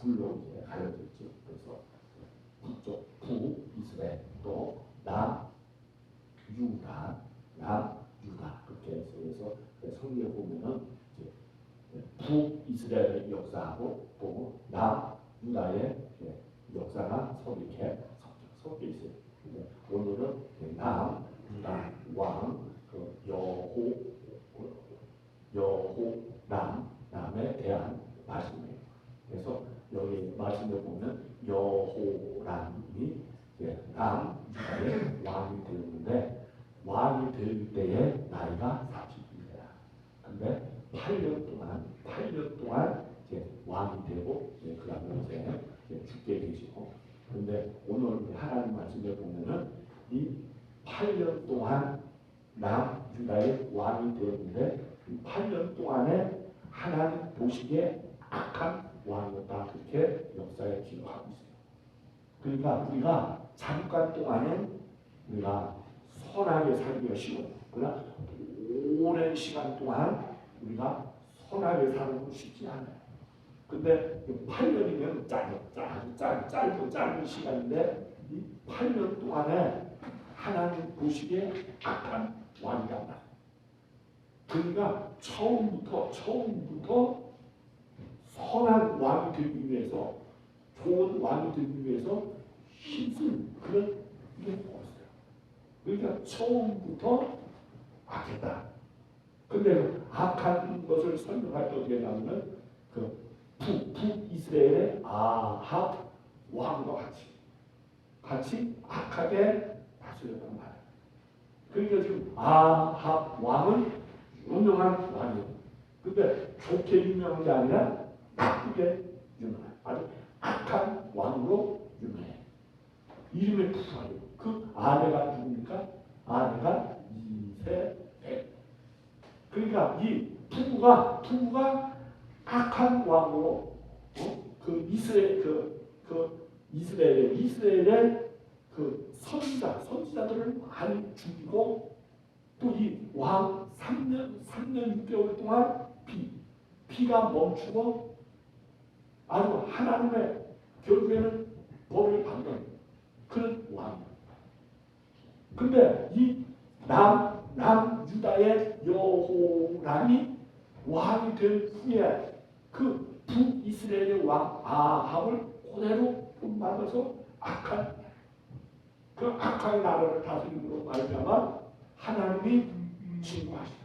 둘로 이제 가려져 있죠. 그래서 북쪽 부 이스라엘 또 남, 유다, 남, 유다 그렇게 해서 그래서 성경에 보면은 이제 북 이스라엘의 역사하고 또 남, 유다의 역사가 서로 이렇게 섞여 있어요. 근데 오늘은 남, 유다, 왕, 그 여호, 여호, 남, 남에 대한 말씀이에요. 그래서 여기 말씀에 보면 여호람이 남 유다의 왕이 되었는데 왕이 될 때에 나이가 40이야. 근데 8년 동안 8년 동안 이제 왕이 되고 이제 그 다음에 이제, 이제 죽게 되시고 근데 오늘 하나님 말씀에 보면은 이 8년 동안 남 유다의 왕이 되었는데 8년 동안에 하나님 보시기에 악한 왕이었다 그렇게 역사에 기록하고 있어요. 그러니까 우리가 잠깐 동안은 우리가 선하게 살기가 쉬워요. 그러나 오랜 시간 동안 우리가 선하게 사는 건 쉽지 않아요. 근데 8년이면 짧은, 짧은, 짧은, 짧은, 짧은 시간인데 이 8년 동안에 하나님 보시기에 악한 왕이란 말. 그러니까 처음부터 처음부터 선한 왕이 되기 위해서 좋은 왕이 되기 위해서 힘쓴 그런 게 없어요. 그러니까 처음부터 악했다. 근데 악한 것을 설명할 때 어떻게 나오면 그 북, 북이스라엘의 아합 왕과 같이 같이 악하게 다스렸단 말이에요. 그러니까 지금 아합 왕은 유명한 왕이에요. 근데 좋게 유명한 게 아니라 나쁘게 유명해. 아주 악한 왕으로 유명해. 이름에 부사요. 그 아내가 누굽니까? 아내가 이세벨. 그러니까 이 부부가 부부가 악한 왕으로 어? 그 이스라엘 그, 그 이스라엘의 이스라엘의 그 선지자 선지자들을 많이 죽이고 또 이 왕 3년 3년 6개월 동안 피 피가 멈추고 아주 하나님의 결국에는 법을 받는 그런 왕. 근데 이 남, 남 유다의 여호람이 왕이 된 후에 그 북이스라엘의 왕 아합을 그대로 본받아서 악한 그 악한 나라를 다스림으로 말미암아 하나님이 진노하시는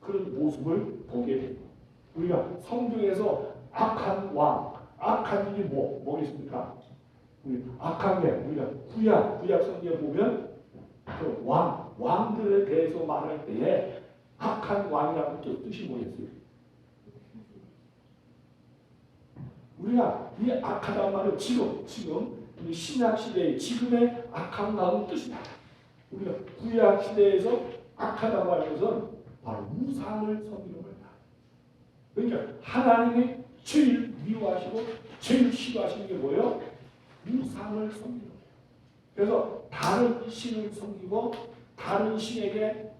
그런 모습을 보게 됩니다. 우리가 성경에서 악한 왕, 악한 일이 뭐, 뭐겠습니까? 우리 악한 게 우리가 구약, 구약 성경에 보면 그 왕, 왕들에 대해서 말할 때에 악한 왕이라는 뜻이 뭐겠어요? 우리가 이 악하다는 말은 지금, 지금 신약 시대의 지금의 악한 다는 뜻이다. 우리가 구약 시대에서 하는 것은 바로 우상을 섬기는 거다. 그러니까 하나님이 제일 미워하시고 제일 싫어하시는 게 뭐예요? 우상을 섬기는 거예요. 그래서 다른 신을 섬기고 다른 신에게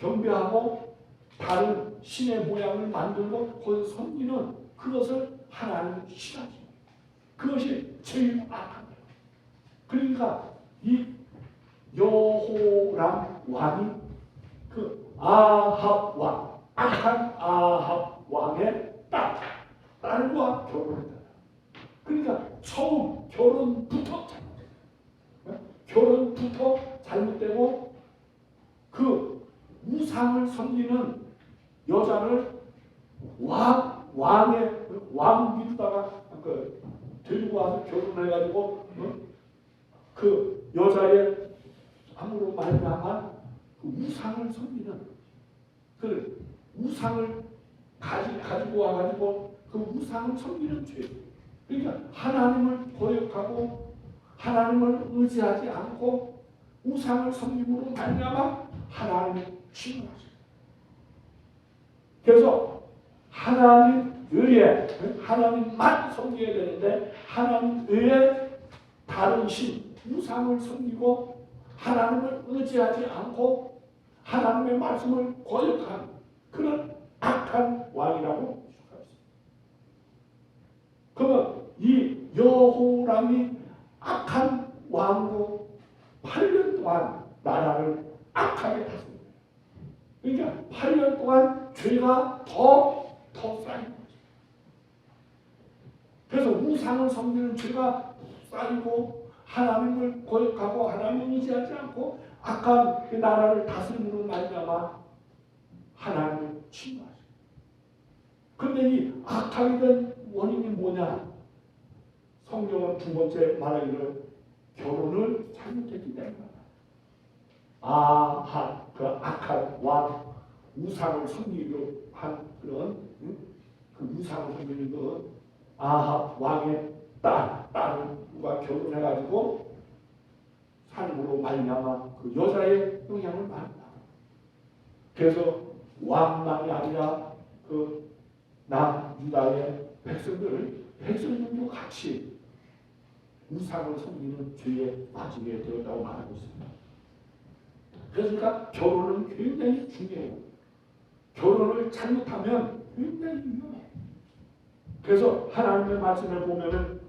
경배하고 다른 신의 모양을 만들고 그걸 섬기는 그것을 하나님 싫어하죠. 그것이 제일 악한 거예요. 그러니까 이 여호람 왕이 그 아합 왕, 악한 아합 왕의 딸, 딸과 결혼했다. 그러니까 처음 결혼부터 잘못됐다. 결혼부터 잘못되고 그 섬기는 여자를 왕 왕의 왕 믿다가 그 데리고 와서 결혼해가지고 어? 그 여자의 함으로 말미암아 그 우상을 섬기는 그 우상을 가지, 가지고 와가지고 그 우상을 섬기는 죄. 그러니까 하나님을 거역하고 하나님을 의지하지 않고 우상을 섬김으로 말미암아 하나님을 신뢰하시고 그래서 하나님 외에 하나님만 섬겨야 되는데 하나님 외에 다른 신 우상을 섬기고 하나님을 의지하지 않고 하나님의 말씀을 거역한 그런 악한 왕이라고 추가했습니다. 그러면 이 여호람이 악한 왕으로 8년 동안 나라를 악하게 다스립니다. 그러니까 8년 동안 죄가 더, 더 쌓인 거죠. 그래서 우상을 섬기는 죄가 쌓이고 하나님을 고역하고 하나님을 의지하지 않고 악한 그 나라를 다스림으로 말미암아 하나님을 침노하죠. 근데 이 악하게 된 원인이 뭐냐? 성경은 두 번째 말하기를 결혼을 잘못했기 때문이다. 아한 그 악한 왕 우상을 섬기려 한 그런 응? 그 우상을 섬기는 그 아합 왕의 딸 누가 결혼해가지고 삶으로 말미암아 그 여자의 영향을 받는다. 그래서 왕만이 아니라 그 남유다의 백성들 백성들도 같이 우상을 섬기는 죄에 빠지게 되었다고 말하고 있습니다. 그러니까 결혼은 굉장히 중요해요. 결혼을 잘못하면 굉장히 위험해요. 그래서 하나님의 말씀을 보면은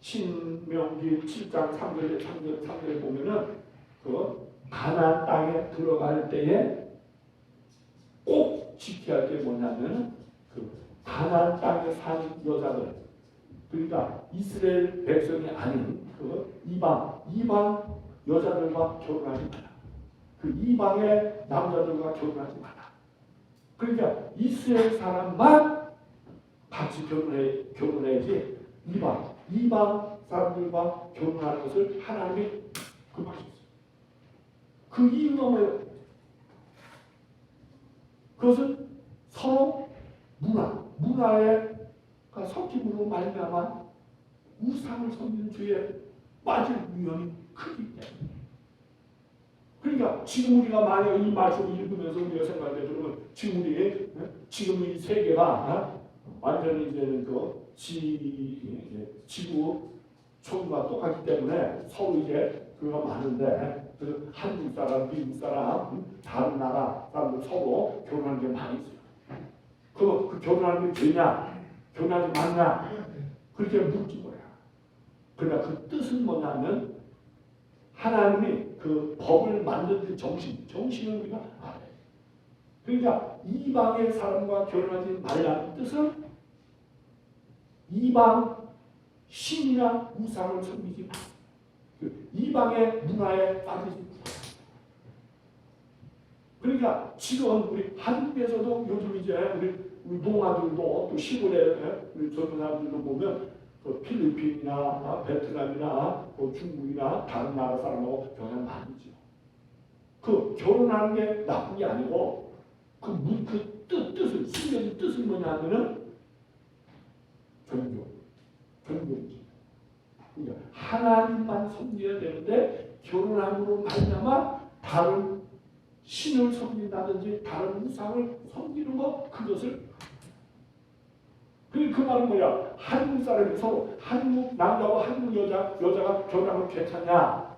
신명기 7장 3절에 3절 3절에 보면은 그 가나안 땅에 들어갈 때에 꼭 지켜야 할 게 뭐냐면 그 가나안 땅에 사는 여자들 그러니까 이스라엘 백성이 아닌 그 이방 이방 여자들과 결혼하지 마라. 그 이방의 남자들과 결혼하지 마라. 그러니까 이스라엘 사람만 같이 결혼해 결혼해야지 이방 이방 사람들과 결혼하는 것을 하나님이 금하셨어요. 그 이유가 뭐예요? 그것은 서로 문화 문화의 그 섞임으로 말미암아 우상을 섬기는 죄에 빠질 위험이 크기 때문에. 그러니까 지금 우리가 만약 이 말씀을 읽으면서 우리가 생각해 보면 지금 우리 예? 지금 이 세계가 어? 완전히 이제는 그 지, 지구 촌과 똑같기 때문에 서로 이제 그가 많은데 그 한국 사람, 미국 사람, 다른 나라 사람들 서로 결혼하는 게 많이 있어요. 그, 그 결혼하는 게 되냐? 결혼하지 않냐? 그렇게 묻지 뭐야. 그러니까 그 뜻은 뭐냐면 하나님이 그 법을 만든 그 정신, 정신을 우리가 알아야 돼. 그러니까 이방의 사람과 결혼하지 말라는 뜻은 이방 신이나 우상을 섬기지 마. 그 이방의 문화에 빠지지 마. 그러니까 지금 우리 한국에서도 요즘 이제 우리, 우리 농아들도 또 시골에 우리 젊은 사람들도 보면 그 필리핀이나 아, 베트남이나 그 중국이나 다른 나라 사람하고 경향 많이죠. 그 결혼하는 게 나쁜 게 아니고 그, 문- 그 뜻, 뜻을 숨겨진 뜻은 뭐냐면은 종교, 종교지. 그러니까 하나님만 섬겨야 되는데 결혼함으로 말미암아 다른 신을 섬긴다든지 다른 우상을 섬기는 것 그것을 그, 그 말은 뭐야? 한국 사람이 서로 한국 남자와 한국 여자 여자가 결혼하면 괜찮냐?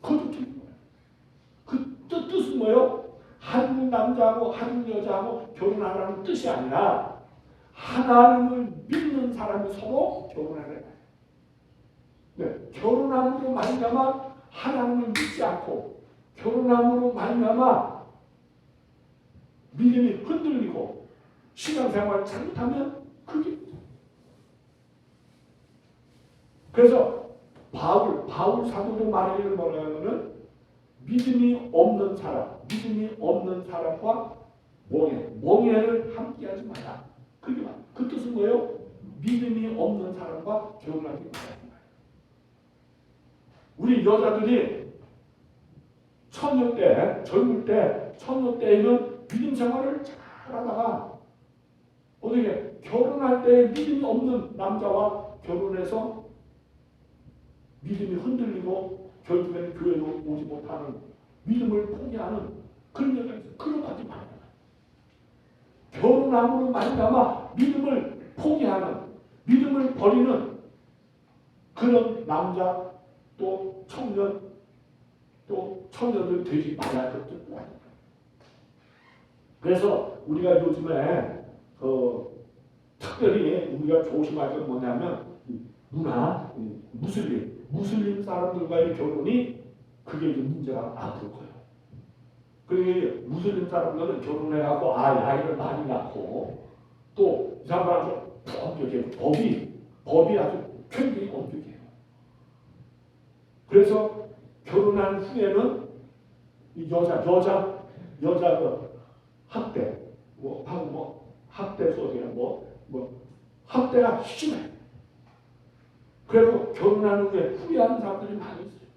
틀린 거야. 그 뜻, 뜻은 뭐예요? 한국 남자하고 한국 여자하고 결혼하라는 뜻이 아니라 하나님을 믿는 사람이 서로 결혼하는 거야. 네, 결혼함으로 말미암아 하나님을 믿지 않고 결혼함으로 말미암아 믿음이 흔들리고 신앙생활을 잘못하면 그게 그래서 바울 바울 사도도 말하기를 뭐냐면은 믿음이 없는 사람 믿음이 없는 사람과 멍해 멍해를 함께하지 마라 그게 말. 그 뜻은 뭐예요? 믿음이 없는 사람과 결혼하지 말라 우리 여자들이 처녀 때, 젊을 때, 처녀 때에는 믿음 생활을 잘 하다가 어떻게 결혼할 때 믿음이 없는 남자와 결혼해서 믿음이 흔들리고 결국에는 교회로 오지 못하는 믿음을 포기하는 그런 여자가 있어요. 그런 거 하지 말아요. 결혼함으로 말미암아 믿음을 포기하는 믿음을 버리는 그런 남자 또 청년 또 청년들 되지 말아야 할 것도 있고 그래서 우리가 요즘에 그 특별히 우리가 조심할 건 뭐냐면 이 무슬림, 무슬림 사람들과의 결혼이 그게 이제 문제가 안될 거예요. 그게 무슬림 사람들은 결혼해갖고 아이, 아이를 많이 낳고 또 이 사람들 아주 엄격해요. 법이, 법이 아주 굉장히 엄격해요. 그래서 결혼한 후에는 이 여자, 여자, 여자 그 학대, 뭐, 하고 뭐, 학대 소리야, 뭐, 뭐, 학대가 심해. 그리고 결혼한 후에 후회하는 사람들이 많이 있어요.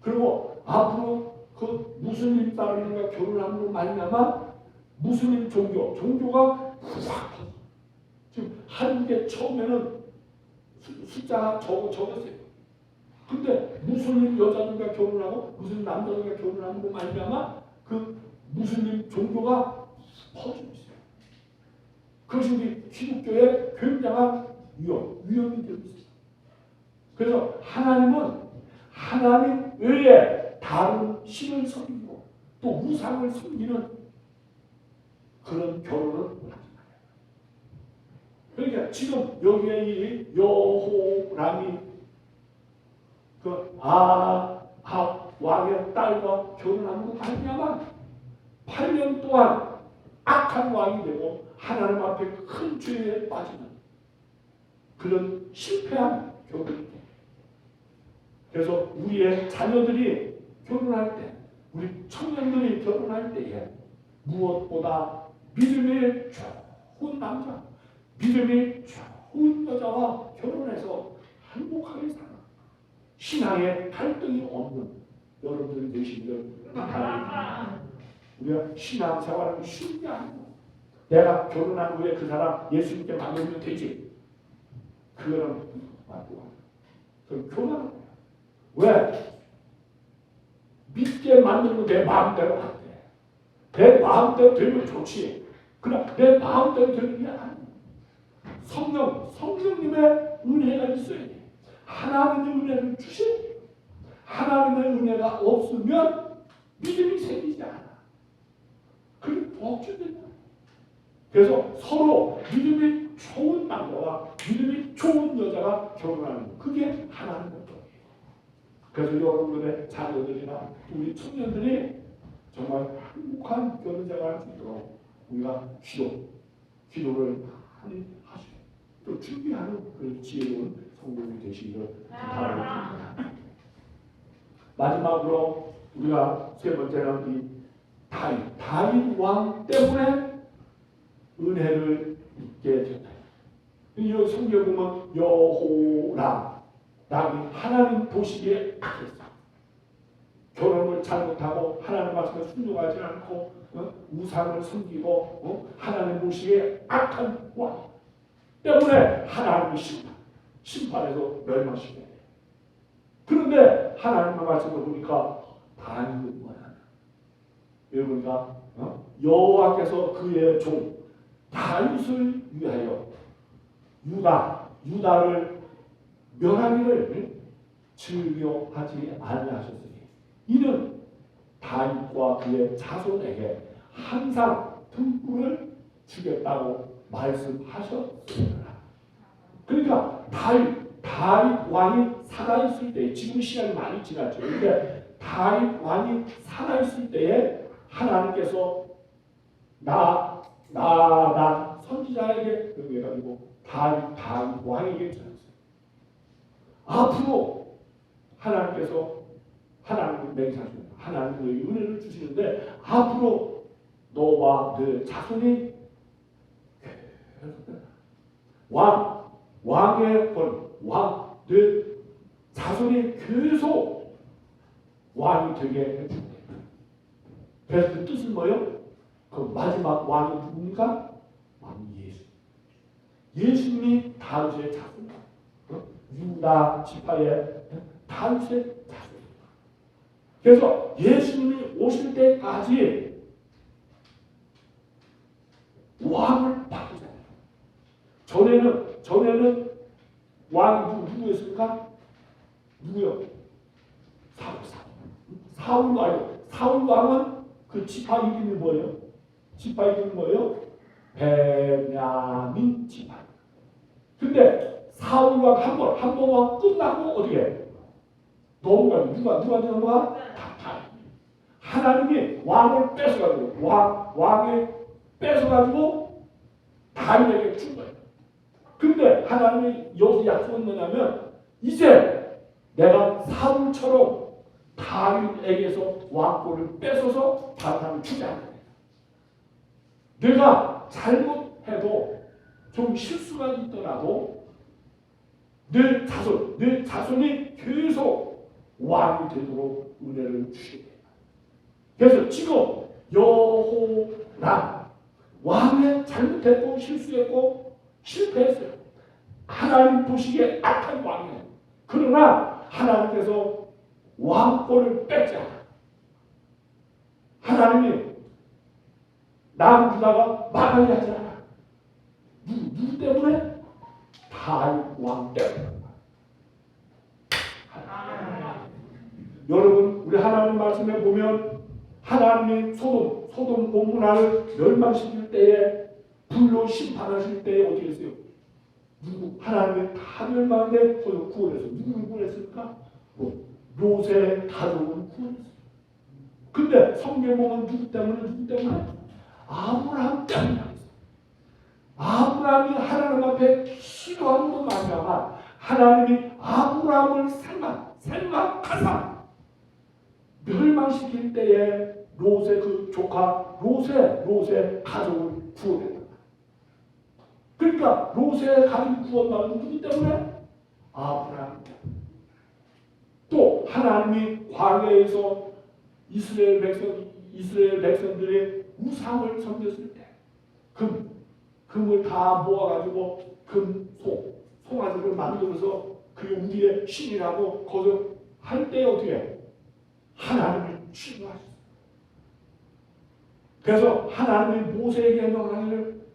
그리고 앞으로 그 무슬림 사람과 결혼함으로 말미암아 무슬림 종교, 종교가 확. 지금 한국에 처음에는 수- 숫자가 적어 적었어요. 근데 무슬림 여자들과 결혼하고 무슬림 남자들과 결혼함으로 말미암아 그 무슬림 종교가 퍼지고 있어요. 그것이 우리 기독교의 굉장한 위험, 위험이 되고 있어요. 그래서 하나님은 하나님 외에 다른 신을 섬기고 또 우상을 섬기는 그런 결혼을 하지 말아요. 그러니까 지금 여기에 이 여호람이 그 아합 왕의 딸과 결혼함으로 말미암아 8년 동안 악한 왕이 되고 하나님 앞에 큰 죄에 빠지는 그런 실패한 결혼이 돼요. 그래서 우리의 자녀들이 결혼할 때, 우리 청년들이 결혼할 때에 무엇보다 믿음이 좋은 남자, 믿음이 좋은 여자와 결혼해서 행복하게 살아. 신앙에 갈등이 없는 여러분들이 되시기를 바랍니다. 우리가 신앙 생활은 쉬운 게 아니고 내가 결혼한 후에 그 사람 예수님께 만들면 되지. 그거는 맞고 그 교만한 거야. 왜? 믿게 만들고 내 마음대로 안 돼. 내 마음대로 되면 좋지. 그러나 내 마음대로 되는 게 아니야. 성령, 성령님의 은혜가 있어야 돼. 하나님의 은혜를 돼. 하나님의 은혜가 없으면 믿음이 생기지 않아. 그게 복주된다. 그래서 서로 믿음이 좋은 남자와 믿음이 좋은 여자가 결혼하는 거. 그게 하나님의. 그래서 여러분들의 자녀들이나 우리 청년들이 정말 행복한 결혼 생활을 수 있도록 우리가 기도, 기도를 많이 하시고 또 준비하는 그 지혜로운 성공이 되시기를 바랍니다. 마지막으로 우리가 세 번째는 이 다윗, 다윗 왕 때문에 은혜를 입게 된다. 이 성경 보면 여호람, 람이 하나님 보시기에 악했어. 결혼을 잘못하고 하나님 말씀에 순종하지 않고 어? 우상을 섬기고 어? 하나님 보시기에 악한 왕 때문에 하나님이 심판, 심판에서 멸망시켜야 돼. 그런데 하나님의 말씀을 보니까 다윗은 뭐야? 여러분가 어? 여호와께서 그의 종 다윗을 위하여 유다 유다를 멸하기를 즐겨하지 아니하셨으니 이는 다윗과 그의 자손에게 항상 등불을 주겠다고 말씀하셨습니다. 그러니까 다윗 다윗 왕이 살아 있을 때 지금 시간이 많이 지났죠. 근데 다윗 왕이 살아 있을 때에 하나님께서 나 나 나 선지자에게 그래가지고 다윗 다윗 왕에게. 앞으로 하나님께서 하나님을 맹세하십니다. 하나님의 은혜를 주시는데 앞으로 너와 너 자손이 왕 왕의 권 왕, 너 자손이 계속 왕이 되게 해준대. 그래서 그 뜻은 뭐예요? 그 마지막 왕이 누굽니까? 왕 예수. 예수님이 다윗의 자손. 어? 유다 지파의 자손. 그래서 예수님이 오실 때까지 왕을 바꾸잖아요. 전에는 전에는 왕이 누구, 누구였습니까? 누구요? 사울 사울. 사울 왕이 사울 왕은 그 지파 이름이 뭐예요? 지파 이름이 뭐예요? 베냐민 지파. 근데 사울왕 한 번 한번 왕 끝나고 어떻게 넘어가 누가 누가 넘어가 다다 하나님이 왕을 뺏어가지고 왕 왕의 뺏어가지고 다윗에게 준 거예요. 근데 하나님이 여기서 약속은 뭐냐면 이제 내가 사울처럼 다윗에게서 왕권을 뺏어서 사람을 주지 않겠다. 내가 잘못해도 좀 실수가 있더라도 내 자손, 내 자손이 계속 왕이 되도록 은혜를 주시게 그래서 지금 여호람 왕의 잘못했고 실수했고 실패했어요. 하나님 보시기에 악한 왕이에요. 그러나 하나님께서 왕권을 뺏지 않아. 하나님이 남 주다가 망하게 하지 않아. 누구, 누구 때문에? 다윗 왕 때문에. 여러분 우리 하나님 말씀에 보면 하나님이 소돔 소돔 본문화를 멸망시킬 때에 불로 심판하실 때에 어디 계세요? 누구 하나님이 다 멸망한데 거기서 구원했어. 누구를 구원했을까? 뭐, 롯의 가족을 구원했어. 근데 성경 보면 누구 때문에 누구 때문에? 아브라함 때문에. 아브라함이 하나님 앞에 기도함으로 말미암아 하나님이 아브라함을 생각 생각하사 멸망시킬 때에 롯의 그 조카 롯의 롯의 가족을 구원했다. 그러니까 롯의 가족이 구원받은 누구 때문에? 아브라함. 또 하나님이 광야에서 이스라엘 백성 이스라엘 백성들의 우상을 섬겼을 때 금, 금을 다 모아가지고 금송 송아지를 만들어서 그게 우리의 신이라고 거기서 할 때 어떻게 해? 하나님을 취하셨어요. 그래서 하나님이 모세에게 명하기를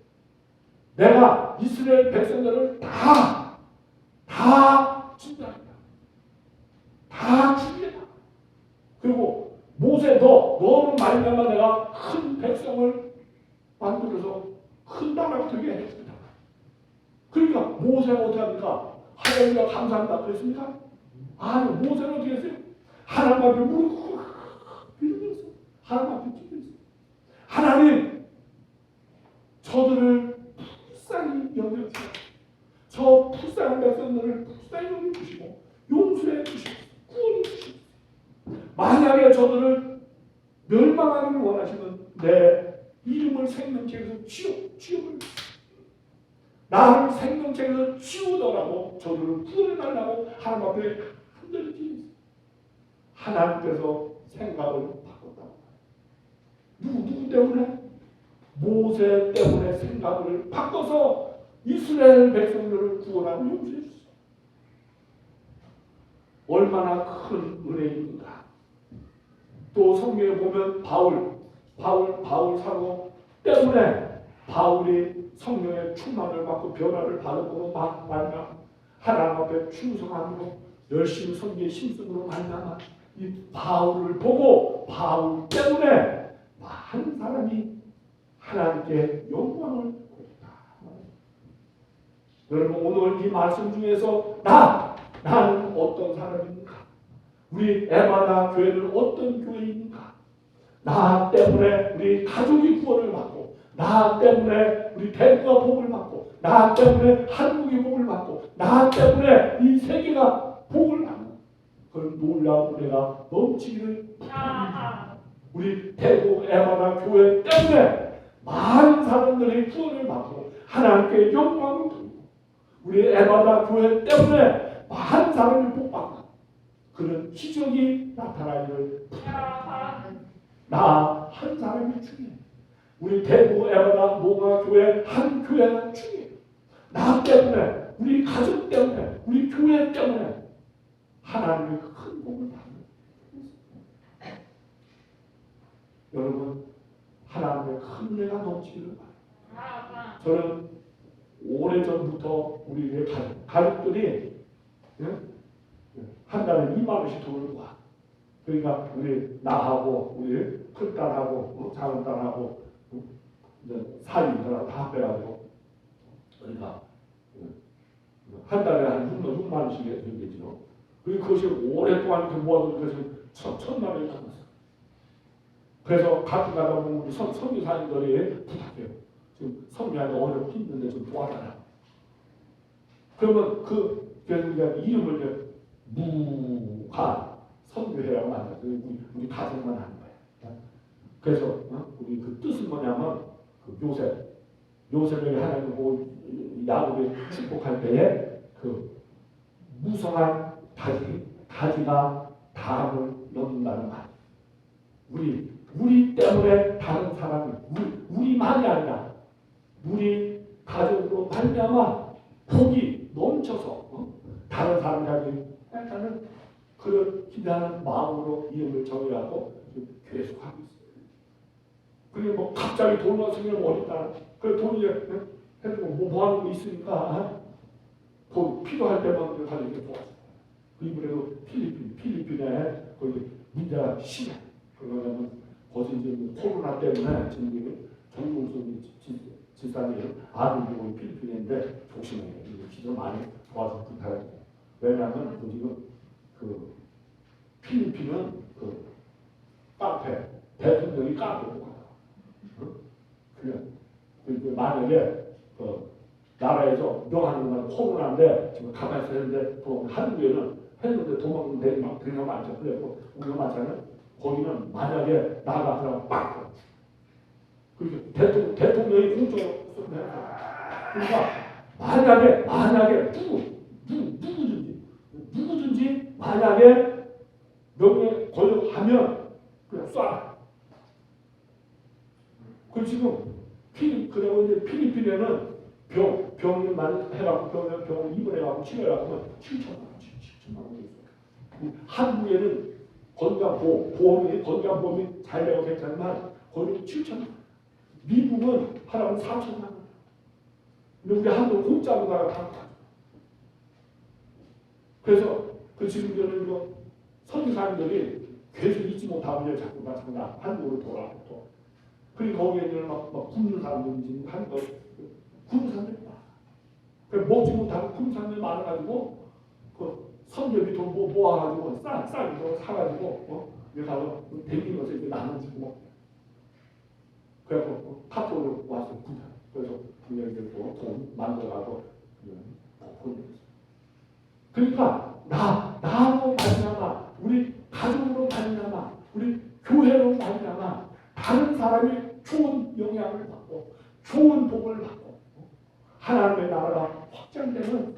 내가 이스라엘 백성들을 다, 다 진다다. 다 죽이겠다. 그리고 모세 너, 너는 말미암아 내가 큰 백성을 만들어서 큰 나라가 되게 했습니다. 그러니까 모세가 어떻게 합니까? 하나님과 감사한다 그랬습니까? 아니 모세는 어떻게 했어요? 하나님 앞에 무릎 빌면서 하나님 앞에 기도했어요. 하나님 저들을 불쌍히 여겨주시고 저 불쌍한 백성들을 불쌍히 여겨주시고 용서해 주시고 구원해 주시고 만약에 저들을 멸망하기를 원하시면 내 이름을 생명책에서 지워 지워버려 나를 생명책에서 지우더라도 저들을 구원해달라고 하나님 앞에 흔들리지 하나님께서 생각을 바꿨다. 누구 누구 때문에? 모세 때문에 생각을 바꿔서 이스라엘 백성들을 구원하고 용서해. 얼마나 큰 은혜입니까? 또 성경에 보면 바울, 바울, 바울 사도 때문에 바울이 성령의 충만을 받고 변화를 받음으로 말미암아 하나님 앞에 충성함으로 열심히 섬기의 심승으로 말미암아 이 바울을 보고 바울 때문에 많은 사람이 하나님께 영광을 돌렸다. 여러분 오늘 이 말씀 중에서 나 나는 어떤 사람입니까? 우리 에바나 교회는 어떤 교회입니까? 나 때문에 우리 가족이 구원을 받고 나 때문에 우리 대구가 복을 받고 나 때문에 한국이 복을 받고 나 때문에 이 세계가 복을 받고 그런 놀라운 은혜가 넘치기를 우리 대구 에바나 교회 때문에 많은 사람들이 구원을 받고 하나님께 영광을 돌리고 우리 에바나 교회 때문에 많은 사람이 복받고 그런 기적이 나타나기를 나 한 사람이 중요해. 우리 대구 에바나 모가 중요해. 나 때문에 우리 가족 때문에 우리 교회 때문에 하나님의 큰 복을 받는 여러분 하나님의 큰 은혜가 넘치기를 바랍니다. 저는 오래전부터 우리 가족, 가족들이 예? 한 달에 2만 원씩 돈을 와. 그러니까 우리 나하고 우리 큰딸하고 어, 작은딸하고 어, 사위들하고 다 빼가지고 그러니까 한 달에 한 6만, 6만 원씩 되겠죠. 그리고 그것이 오랫동안 그 모아둔 것이 천, 천만 원이 남았어요. 그래서 가끔 가다 보면 우리 선, 선교사님들이 부탁해요. 지금 선교하기 어렵고 힘든데 좀 도와달라. 그러면 그, 그래서 우리가 이름을 무가 선교회라고 만들어요. 우리, 우리 가정만 하는 거예요. 그래서 어? 우리 그 뜻은 뭐냐면 그 요셉, 요셉을 하나님 보고 야곱이 축복할 때에 그 무성한 가지, 가지가 담을 넘는다는 말. 우리 우리 때문에 다른 사람이 우리 우리만이 아니라 우리 가족으로 말미암아 복이 넘쳐서 어? 다른 사람까지 나는 그런 기대하는 마음으로 이름을 정의하고 계속하고 있어요. 그리고 뭐 갑자기 돈 없으면 어딨다. 그 돈이 해도 뭐, 뭐 하는 거 있으니까 돈 필요할 때만 가지고 도와줘. 그 이번에도 필리핀, 필리핀에 거기 문제가 심해. 그러냐면 거기 이제 뭐 코로나 때문에 지금 정봉수 집사님 아들이 거기 필리핀인데 조심해야 돼. 이거 기도 많이 도와주고 부탁해. 왜냐하면 그 지금 그 필리핀은 그 카페 대통령이. 응? 그래. 그 만약에 그 나라에서 명하는 건 코로나인데 지금 가만히 되는데 또 한국에는 했는데 도망 내리막 그냥 많죠. 그래서 우리가 마찬가지 거기는 만약에 나가 그냥 빡 그리고 대통령, 대통령이 공적으로. 그러니까 만약에 만약에 누구 누구 누구든지 누구든지 만약에 명예 권력하면 그냥 쏴. 그 지금 필 그리고 이제 필리핀에는 병 병이 해갖고 병 병을 입원해갖고 치료해갖고 7천만 원, 7천만 원 있어요. 한국에는 건강보험 보험이 건강보험이 잘 되고 괜찮지만 거기 7천만 원. 미국은 하나면 4천만 원. 근데 우리 한국 공짜로 나가 다 가죠. 그래서 그 지금 저는 이거 선교사님들이 계속 잊지 못하고 자꾸 나 자꾸 나 한국으로 돌아가고 또. 그리고 거기에 있는 막, 막 굶는 사람들인지 한 거, 굶는 먹지 못하고 굶는 사람들이 많아가지고 그 선교비 돈 모- 모아가지고 싸, 싸게 돈 사가지고 어? 여기 가서 댕긴 것을 이제 나눠주고 먹고. 그래갖고 카톡으로 와서 부자. 그래서 분명히 또돈 만들어가고 보내줬어요. 그러니까 나 나로 말미암아 우리 가족으로 말미암아 우리 교회로 말미암아 다른 사람이 좋은 영향을 받고 좋은 복을 받고 하나님의 나라가 확장되는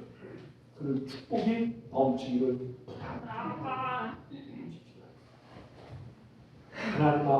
그 축복이 넘치기를 부탁합니다. 하나님 아버지